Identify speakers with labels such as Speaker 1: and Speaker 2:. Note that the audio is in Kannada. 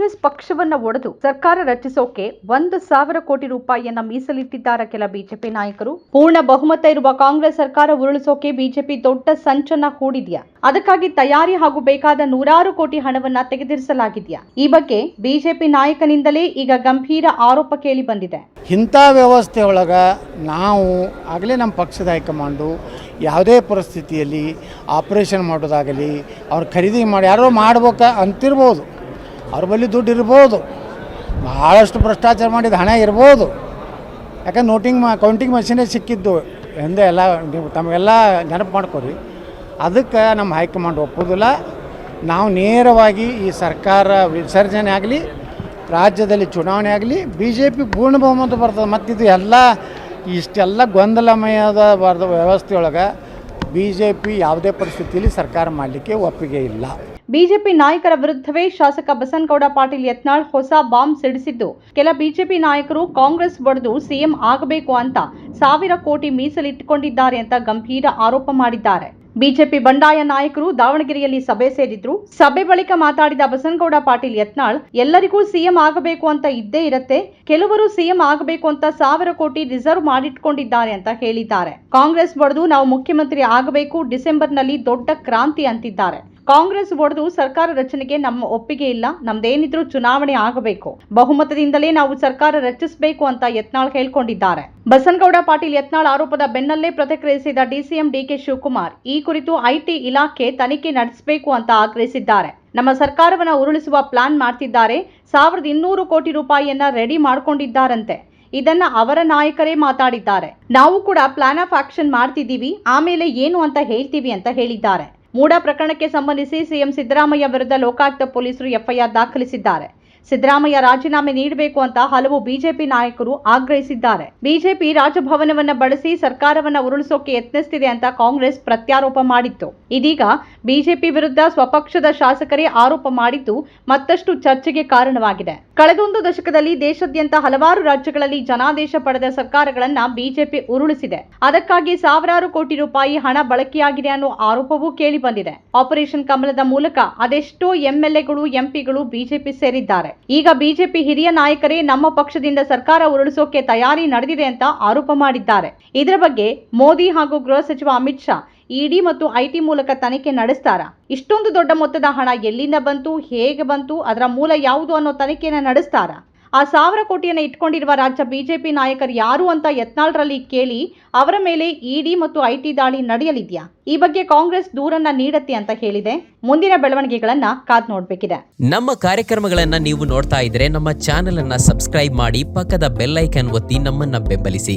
Speaker 1: ಕಾಂಗ್ರೆಸ್ ಪಕ್ಷವನ್ನ ಒಡೆದು ಸರ್ಕಾರ ರಚಿಸೋಕೆ ಒಂದು ಸಾವಿರ ಕೋಟಿ ರೂಪಾಯಿಯನ್ನ ಮೀಸಲಿಟ್ಟಿದ್ದಾರೆ ಕೆಲ ಬಿಜೆಪಿ ನಾಯಕರು. ಪೂರ್ಣ ಬಹುಮತ ಇರುವ ಕಾಂಗ್ರೆಸ್ ಸರ್ಕಾರ ಉರುಳಿಸೋಕೆ ಬಿಜೆಪಿ ದೊಡ್ಡ ಸಂಚನ್ನ ಹೂಡಿದ್ಯಾ? ಅದಕ್ಕಾಗಿ ತಯಾರಿ ಹಾಗೂ ಬೇಕಾದ ನೂರಾರು ಕೋಟಿ ಹಣವನ್ನ ತೆಗೆದಿರಿಸಲಾಗಿದೆಯಾ? ಈ ಬಗ್ಗೆ ಬಿಜೆಪಿ ನಾಯಕನಿಂದಲೇ ಈಗ ಗಂಭೀರ ಆರೋಪ ಕೇಳಿ ಬಂದಿದೆ.
Speaker 2: ಇಂಥ ವ್ಯವಸ್ಥೆ ಒಳಗ ನಾವು ಆಗಲೇ ನಮ್ಮ ಪಕ್ಷದ ಹೈಕಮಾಂಡು ಯಾವುದೇ ಪರಿಸ್ಥಿತಿಯಲ್ಲಿ ಆಪರೇಷನ್ ಮಾಡೋದಾಗಲಿ, ಅವ್ರು ಖರೀದಿ ಮಾಡಿ ಯಾರೋ ಮಾಡ್ಬೇಕ ಅಂತಿರ್ಬೋದು. ಅವ್ರ ಬಳಿ ದುಡ್ಡು ಇರ್ಬೋದು. ಭಾಳಷ್ಟು ಭ್ರಷ್ಟಾಚಾರ ಮಾಡಿದ ಹಣ ಇರ್ಬೋದು. ಯಾಕಂದ್ರೆ ನೋಟಿಂಗ್ ಮಾ ಕೌಂಟಿಂಗ್ ಮಷೀನೇ ಸಿಕ್ಕಿದ್ದು ಎಂದೇ ಎಲ್ಲ, ನೀವು ತಮಗೆಲ್ಲ ನೆನಪು ಮಾಡ್ಕೊರಿ. ಅದಕ್ಕೆ ನಮ್ಮ ಹೈಕಮಾಂಡ್ ಒಪ್ಪೋದಿಲ್ಲ. ನಾವು ನೇರವಾಗಿ ಈ ಸರ್ಕಾರ ವಿಸರ್ಜನೆ ಆಗಲಿ, ರಾಜ್ಯದಲ್ಲಿ ಚುನಾವಣೆ ಆಗಲಿ ಬಿ ಜೆ ಪಿ ಪೂರ್ಣ ಬಹುಮತ ಬರ್ತದೆ. ಇದು ಎಲ್ಲ, ಇಷ್ಟೆಲ್ಲ ಗೊಂದಲಮಯದ ಬರ್ದ ವ್ಯವಸ್ಥೆಯೊಳಗೆ ಬಿ ಜೆ ಪಿ ಯಾವುದೇ ಪರಿಸ್ಥಿತಿಯಲ್ಲಿ ಸರ್ಕಾರ ಮಾಡಲಿಕ್ಕೆ ಒಪ್ಪಿಗೆ ಇಲ್ಲ.
Speaker 1: ಬಿಜೆಪಿ ನಾಯಕರ ವಿರುದ್ಧವೇ ಶಾಸಕ ಬಸನಗೌಡ ಪಾಟೀಲ್ ಯತ್ನಾಳ್ ಹೊಸ ಬಾಂಬ್ ಸಿಡಿಸಿದ್ದು. ಕೆಲ ಬಿಜೆಪಿ ನಾಯಕರು ಕಾಂಗ್ರೆಸ್ ಬಡಿದು ಸಿಎಂ ಆಗಬೇಕು ಅಂತ ಸಾವಿರ ಕೋಟಿ ಮೀಸಲಿಟ್ಟುಕೊಂಡಿದ್ದಾರೆ ಅಂತ ಗಂಭೀರ ಆರೋಪ ಮಾಡಿದ್ದಾರೆ. ಬಿಜೆಪಿ ಬಂಡಾಯ ನಾಯಕರು ದಾವಣಗೆರೆಯಲ್ಲಿ ಸಭೆ ಸೇರಿದ್ರು. ಸಭೆ ಬಳಿಕ ಮಾತಾಡಿದ ಬಸನಗೌಡ ಪಾಟೀಲ್ ಯತ್ನಾಳ್, ಎಲ್ಲರಿಗೂ ಸಿಎಂ ಆಗಬೇಕು ಅಂತ ಇದ್ದೇ ಇರತ್ತೆ, ಕೆಲವರು ಸಿಎಂ ಆಗಬೇಕು ಅಂತ ಸಾವಿರ ಕೋಟಿ ರಿಸರ್ವ್ ಮಾಡಿಟ್ಕೊಂಡಿದ್ದಾರೆ ಅಂತ ಹೇಳಿದ್ದಾರೆ. ಕಾಂಗ್ರೆಸ್ ಬಡಿದು ನಾವು ಮುಖ್ಯಮಂತ್ರಿ ಆಗಬೇಕು, ಡಿಸೆಂಬರ್ನಲ್ಲಿ ದೊಡ್ಡ ಕ್ರಾಂತಿ ಅಂತಿದ್ದಾರೆ. ಕಾಂಗ್ರೆಸ್ ಒಡೆದು ಸರ್ಕಾರ ರಚನೆಗೆ ನಮ್ಮ ಒಪ್ಪಿಗೆ ಇಲ್ಲ. ನಮ್ದೇನಿದ್ರೂ ಚುನಾವಣೆ ಆಗಬೇಕು. ಬಹುಮತದಿಂದಲೇ ನಾವು ಸರ್ಕಾರ ರಚಿಸಬೇಕು ಅಂತ ಯತ್ನಾಳ್ ಹೇಳ್ಕೊಂಡಿದ್ದಾರೆ. ಬಸನಗೌಡ ಪಾಟೀಲ್ ಯತ್ನಾಳ್ ಆರೋಪದ ಬೆನ್ನಲ್ಲೇ ಪ್ರತಿಕ್ರಿಯಿಸಿದ ಡಿಸಿಎಂ ಡಿಕೆ ಶಿವಕುಮಾರ್, ಈ ಕುರಿತು ಐಟಿ ಇಲಾಖೆ ತನಿಖೆ ನಡೆಸಬೇಕು ಅಂತ ಆಗ್ರಹಿಸಿದ್ದಾರೆ. ನಮ್ಮ ಸರ್ಕಾರವನ್ನ ಉರುಳಿಸುವ ಪ್ಲಾನ್ ಮಾಡ್ತಿದ್ದಾರೆ. ಸಾವಿರದ ಇನ್ನೂರು ಕೋಟಿ ರೂಪಾಯಿಯನ್ನ ರೆಡಿ ಮಾಡ್ಕೊಂಡಿದ್ದಾರಂತೆ. ಇದನ್ನ ಅವರ ನಾಯಕರೇ ಮಾತಾಡಿದ್ದಾರೆ. ನಾವು ಕೂಡ ಪ್ಲಾನ್ ಆಫ್ ಆಕ್ಷನ್ ಮಾಡ್ತಿದ್ದೀವಿ. ಆಮೇಲೆ ಏನು ಅಂತ ಹೇಳ್ತೀವಿ ಅಂತ ಹೇಳಿದ್ದಾರೆ. ಮೂಡ ಪ್ರಕರಣಕ್ಕೆ ಸಂಬಂಧಿಸಿ ಸಿಎಂ ಸಿದ್ದರಾಮಯ್ಯ ವಿರುದ್ಧ ಲೋಕಾಯುಕ್ತ ಪೊಲೀಸರು ಎಫ್ಐಆರ್ ದಾಖಲಿಸಿದ್ದಾರೆ. ಸಿದ್ದರಾಮಯ್ಯ ರಾಜೀನಾಮೆ ನೀಡಬೇಕು ಅಂತ ಹಲವು ಬಿಜೆಪಿ ನಾಯಕರು ಆಗ್ರಹಿಸಿದ್ದಾರೆ. ಬಿಜೆಪಿ ರಾಜಭವನವನ್ನ ಬಳಸಿ ಸರ್ಕಾರವನ್ನ ಉರುಳಿಸೋಕೆ ಯತ್ನಿಸ್ತಿದೆ ಅಂತ ಕಾಂಗ್ರೆಸ್ ಪ್ರತ್ಯಾರೋಪ ಮಾಡಿತ್ತು. ಇದೀಗ ಬಿಜೆಪಿ ವಿರುದ್ಧ ಸ್ವಪಕ್ಷದ ಶಾಸಕರೇ ಆರೋಪ ಮಾಡಿದ್ದು ಮತ್ತಷ್ಟು ಚರ್ಚೆಗೆ ಕಾರಣವಾಗಿದೆ. ಕಳೆದೊಂದು ದಶಕದಲ್ಲಿ ದೇಶಾದ್ಯಂತ ಹಲವಾರು ರಾಜ್ಯಗಳಲ್ಲಿ ಜನಾದೇಶ ಪಡೆದ ಸರ್ಕಾರಗಳನ್ನ ಬಿಜೆಪಿ ಉರುಳಿಸಿದೆ. ಅದಕ್ಕಾಗಿ ಸಾವಿರಾರು ಕೋಟಿ ರೂಪಾಯಿ ಹಣ ಬಳಕೆಯಾಗಿದೆ ಅನ್ನೋ ಆರೋಪವೂ ಕೇಳಿ ಬಂದಿದೆ. ಆಪರೇಷನ್ ಕಮಲದ ಮೂಲಕ ಅದೆಷ್ಟೋ ಎಂಎಲ್ಎಗಳು, ಎಂಪಿಗಳು ಬಿಜೆಪಿ ಸೇರಿದ್ದಾರೆ. ಈಗ ಬಿಜೆಪಿ ಹಿರಿಯ ನಾಯಕರೇ ನಮ್ಮ ಪಕ್ಷದಿಂದ ಸರ್ಕಾರ ಉರುಳಿಸೋಕೆ ತಯಾರಿ ನಡೆದಿದೆ ಅಂತ ಆರೋಪ ಮಾಡಿದ್ದಾರೆ. ಇದರ ಬಗ್ಗೆ ಮೋದಿ ಹಾಗೂ ಗೃಹ ಸಚಿವ ಅಮಿತ್ ಶಾ, ಇಡಿ ಮತ್ತು ಐಟಿ ಮೂಲಕ ತನಿಖೆ ನಡೆಸ್ತಾರ? ಇಷ್ಟೊಂದು ದೊಡ್ಡ ಮೊತ್ತದ ಹಣ ಎಲ್ಲಿಂದ ಬಂತು, ಹೇಗೆ ಬಂತು, ಅದರ ಮೂಲ ಯಾವುದು ಅನ್ನೋ ತನಿಖೆನ ನಡೆಸ್ತಾರಾ? ಆ ಸಾವಿರ ಕೋಟಿಯನ್ನು ಇಟ್ಕೊಂಡಿರುವ ರಾಜ್ಯ ಬಿಜೆಪಿ ನಾಯಕರು ಯಾರು ಅಂತ ಯತ್ನಾಳ್ರಲ್ಲಿ ಕೇಳಿ ಅವರ ಮೇಲೆ ಇಡಿ ಮತ್ತು ಐಟಿ ದಾಳಿ ನಡೆಯಲಿದೆಯಾ? ಈ ಬಗ್ಗೆ ಕಾಂಗ್ರೆಸ್ ದೂರನ್ನ ನೀಡತ್ತೆ ಅಂತ ಹೇಳಿದೆ. ಮುಂದಿನ ಬೆಳವಣಿಗೆಗಳನ್ನ ಕಾದ್ ನೋಡ್ಬೇಕಿದೆ.
Speaker 3: ನಮ್ಮ ಕಾರ್ಯಕ್ರಮಗಳನ್ನ ನೀವು ನೋಡ್ತಾ ಇದ್ರೆ ನಮ್ಮ ಚಾನೆಲ್ ಅನ್ನ ಸಬ್ಸ್ಕ್ರೈಬ್ ಮಾಡಿ ಪಕ್ಕದ ಬೆಲ್ ಐಕನ್ ಒತ್ತಿ ನಮ್ಮನ್ನ ಬೆಂಬಲಿಸಿ.